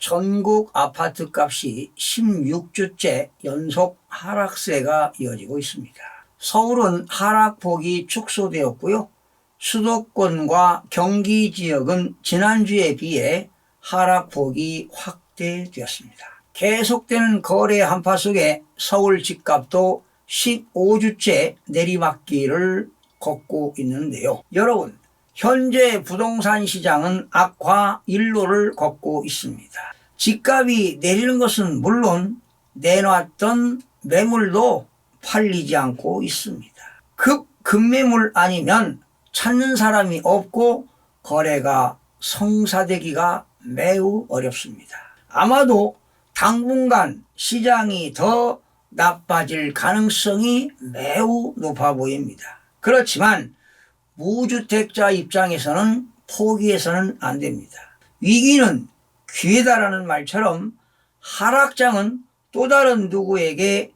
전국 아파트 값이 16주째 연속 하락세가 이어지고 있습니다. 서울은 하락폭이 축소되었고요. 수도권과 경기 지역은 지난주에 비해 하락폭이 확대되었습니다. 계속되는 거래 한파 속에 서울 집값도 15주째 내리막길을 걷고 있는데요. 여러분, 현재 부동산 시장은 악화 일로를 걷고 있습니다. 집값이 내리는 것은 물론 내놨던 매물도 팔리지 않고 있습니다. 급 급매물 아니면 찾는 사람이 없고 거래가 성사되기가 매우 어렵습니다. 아마도 당분간 시장이 더 나빠질 가능성이 매우 높아 보입니다. 그렇지만 무주택자 입장에서는 포기해서는 안 됩니다. 위기는 기회다라는 말처럼 하락장은 또 다른 누구에게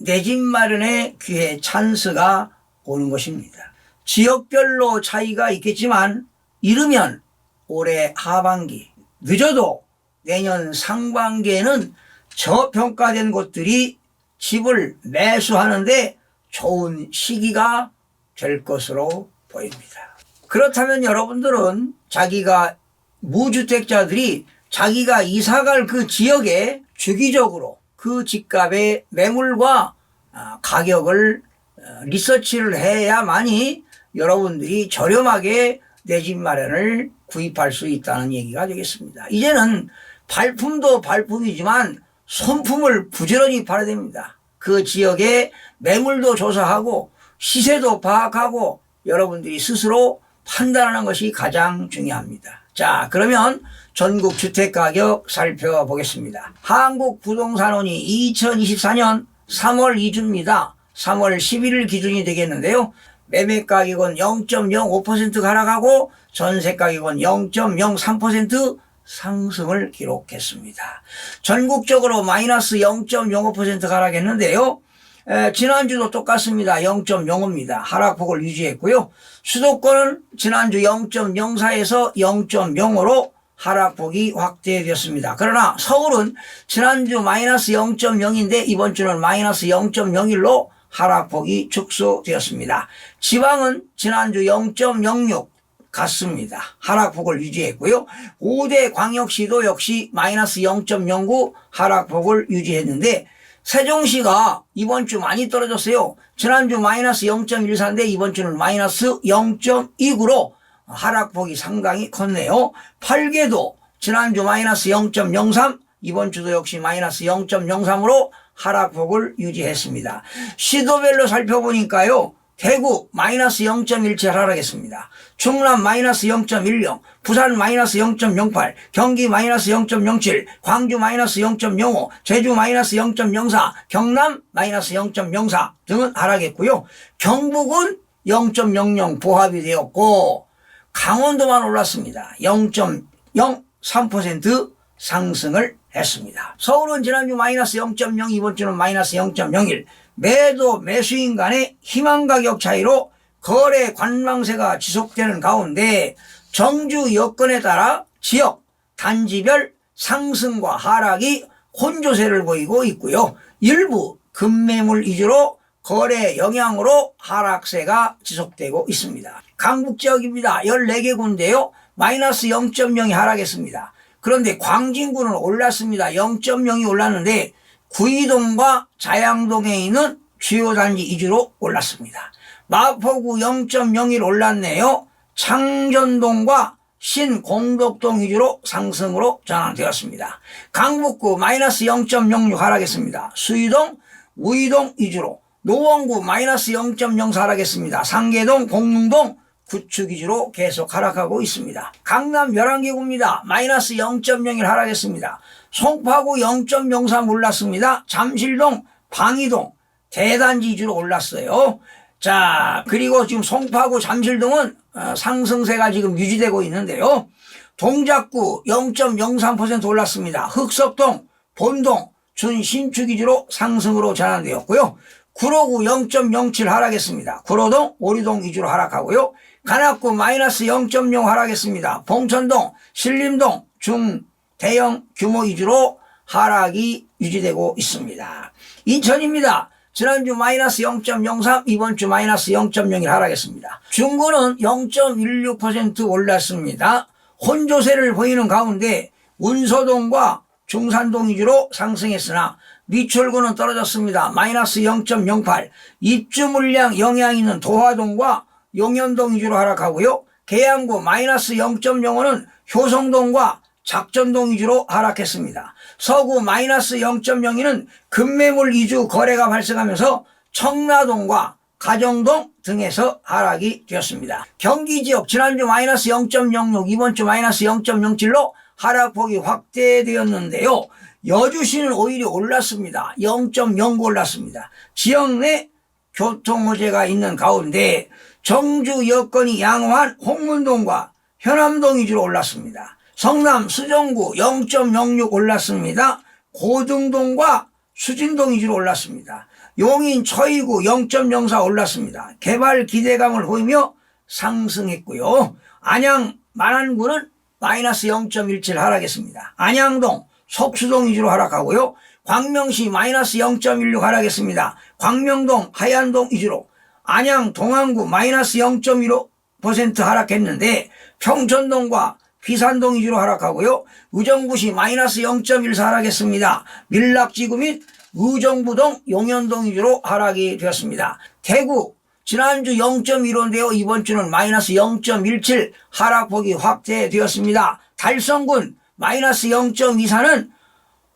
내 집 마련의 기회 찬스가 오는 것입니다. 지역별로 차이가 있겠지만 이르면 올해 하반기 늦어도 내년 상반기에는 저평가된 곳들이 집을 매수하는데 좋은 시기가 될 것으로 보입니다. 그렇다면 여러분들은 자기가 무주택자들이 자기가 이사갈 그 지역에 주기적으로 그 집값의 매물과 아, 가격을 어, 리서치를 해야만이 여러분들이 저렴하게 내 집 마련을 구입할 수 있다는 얘기가 되겠습니다. 이제는 발품도 발품이지만 손품을 부지런히 팔아야 됩니다. 그 지역의 매물도 조사하고 시세도 파악하고 여러분들이 스스로 판단하는 것이 가장 중요합니다. 자, 그러면 전국 주택 가격 살펴보겠습니다. 한국 부동산원이 2024년 3월 2주입니다. 3월 11일 기준이 되겠는데요. 매매 가격은 0.05% 하락하고 전세 가격은 0.03% 상승을 기록했습니다. 전국적으로 마이너스 0.05% 하락했는데요. 에, 지난주도 똑같습니다. 0.05입니다. 하락폭을 유지했고요. 수도권은 지난주 0.04에서 0.05로 하락폭이 확대되었습니다. 그러나 서울은 지난주 마이너스 0.0인데 이번 주는 마이너스 0.01로 하락폭이 축소되었습니다. 지방은 지난주 0.06 같습니다. 하락폭을 유지했고요. 5대 광역시도 역시 마이너스 0.09 하락폭을 유지했는데 세종시가 이번 주 많이 떨어졌어요. 지난주 마이너스 0.14인데 이번 주는 마이너스 0.29로 하락폭이 상당히 컸네요. 8개도 지난주 마이너스 0.03 이번 주도 역시 마이너스 0.03으로 하락폭을 유지했습니다. 시도별로 살펴보니까요. 대구 마이너스 0.17 하락했습니다. 충남 마이너스 0.10, 부산 마이너스 0.08, 경기 마이너스 0.07, 광주 마이너스 0.05, 제주 마이너스 0.04, 경남 마이너스 0.04 등은 하락했고요. 경북은 0.00 보합이 되었고 강원도만 올랐습니다. 0.03% 상승을 했습니다. 서울은 지난주 마이너스 0.0, 이번 주는 마이너스 0.01. 매도 매수인 간의 희망 가격 차이로 거래 관망세가 지속되는 가운데 정주 여건에 따라 지역 단지별 상승과 하락이 혼조세를 보이고 있고요. 일부 급매물 위주로 거래 영향으로 하락세가 지속되고 있습니다. 강북 지역입니다. 14개 군데요. 마이너스 0.0이 하락했습니다. 그런데 광진구는 올랐습니다. 0.0이 올랐는데 구이동과 자양동에 있는 주요 단지 위주로 올랐습니다. 마포구 0.01 올랐네요. 창전동과 신공덕동 위주로 상승으로 전환되었습니다. 강북구 마이너스 0.06 하락했습니다. 수의동, 우이동 위주로 노원구 마이너스 0.04 하락했습니다. 상계동, 공릉동 구축 위주로 계속 하락하고 있습니다. 강남 11개 구입니다. 마이너스 0.01 하락했습니다. 송파구 0.03 올랐습니다. 잠실동, 방이동, 대단지 위주로 올랐어요. 자, 그리고 지금 송파구, 잠실동은 어, 상승세가 지금 유지되고 있는데요. 동작구 0.03% 올랐습니다. 흑석동, 본동, 준신축 위주로 상승으로 전환되었고요. 구로구 0.07 하락했습니다. 구로동, 오리동 위주로 하락하고요. 간악구 마이너스 0.0 하락했습니다. 봉천동, 신림동, 중, 대형 규모 위주로 하락이 유지되고 있습니다. 인천입니다. 지난주 마이너스 0.03, 이번 주 마이너스 0.01 하락했습니다. 중고는 0.16% 올랐습니다. 혼조세를 보이는 가운데 운서동과 중산동 위주로 상승했으나 미출구는 떨어졌습니다. 마이너스 0.08. 입주 물량 영향 있는 도화동과 용현동 위주로 하락하고요. 계양구 마이너스 0.05는 효성동과 작전동 위주로 하락했습니다. 서구 마이너스 0.02는 급매물 위주 거래가 발생하면서 청라동과 가정동 등에서 하락이 되었습니다. 경기 지역 지난주 마이너스 0.06 이번 주 마이너스 0.07로 하락폭이 확대되었는데요. 여주시는 오히려 올랐습니다. 0.09 올랐습니다. 지역 내 교통호재가 있는 가운데 정주 여건이 양호한 홍문동과 현암동 위주로 올랐습니다. 성남 수정구 0.06 올랐습니다. 고등동과 수진동 위주로 올랐습니다. 용인 처이구 0.04 올랐습니다. 개발 기대감을 보이며 상승했고요. 안양 만안구는 마이너스 0.17 하락했습니다. 안양동 속수동 위주로 하락하고요. 광명시 마이너스 0.16 하락했습니다. 광명동 하얀동 위주로 안양 동안구 마이너스 0.15% 하락했는데 평촌동과 비산동 위주로 하락하고요. 의정부시 마이너스 0.14 하락했습니다. 밀락지구 및 의정부동 용현동 위주로 하락이 되었습니다. 대구 지난주 0.15인데요. 이번 주는 마이너스 0.17 하락폭이 확대되었습니다. 달성군 마이너스 0.24는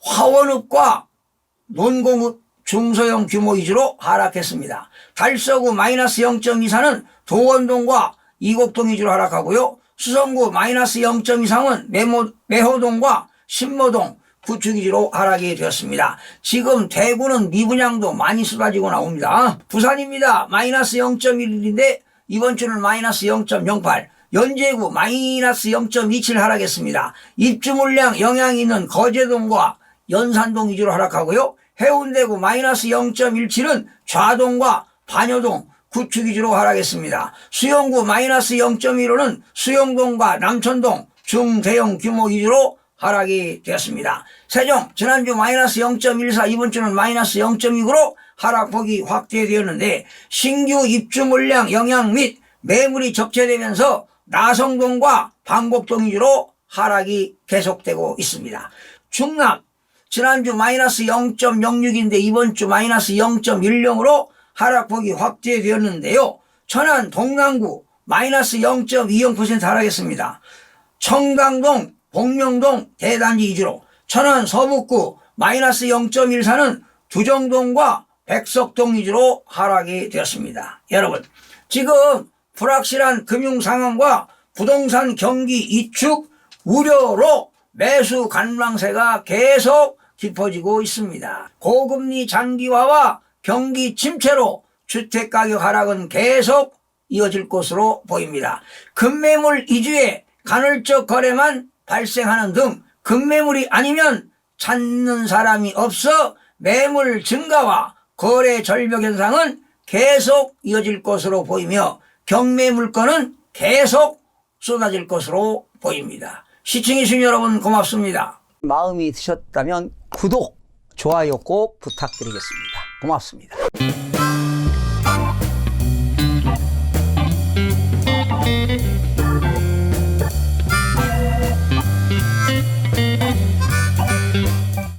화원읍과 논공읍 중소형 규모 위주로 하락했습니다. 달서구 마이너스 0.24는 동원동과 이곡동 위주로 하락하고요. 수성구 마이너스 0.23은 매모, 매호동과 신모동 위주로 하락이 되었습니다. 지금 대구는 미분양도 많이 쏟아지고 나옵니다. 부산입니다. 마이너스 0.11인데 이번 주는 마이너스 0.08. 연제구 마이너스 0.27 하락했습니다. 입주 물량 영향이 있는 거제동과 연산동 위주로 하락하고요. 해운대구 마이너스 0.17은 좌동과 반여동 구축 위주로 하락했습니다. 수영구 마이너스 0.15는 수영동과 남천동 중대형 규모 위주로 하락이 되었습니다. 세종 지난주 마이너스 0.14 이번 주는 마이너스 0.6으로 하락폭이 확대되었는데 신규 입주 물량 영향 및 매물이 적재되면서 나성동과 방곡동 위주로 하락이 계속되고 있습니다. 충남 지난주 마이너스 0.06인데 이번 주 마이너스 0.10으로 하락폭이 확대되었는데요. 천안 동남구 마이너스 0.20% 하락했습니다. 청강동, 복명동 대단지 위주로 천안 서북구 마이너스 0.14는 두정동과 백석동 위주로 하락이 되었습니다. 여러분 지금 불확실한 금융 상황과 부동산 경기 이축 우려로 매수 관망세가 계속 깊어지고 있습니다. 고금리 장기화와 경기 침체로 주택가격 하락은 계속 이어질 것으로 보입니다. 급매물 이주에 간헐적 거래만 발생하는 등 급매물이 아니면 찾는 사람이 없어 매물 증가와 거래 절벽 현상은 계속 이어질 것으로 보이며 경매 물건은 계속 쏟아질 것으로 보입니다. 시청해주신 여러분 고맙습니다. 마음이 드셨다면 구독, 좋아요 꼭 부탁드리겠습니다. 고맙습니다.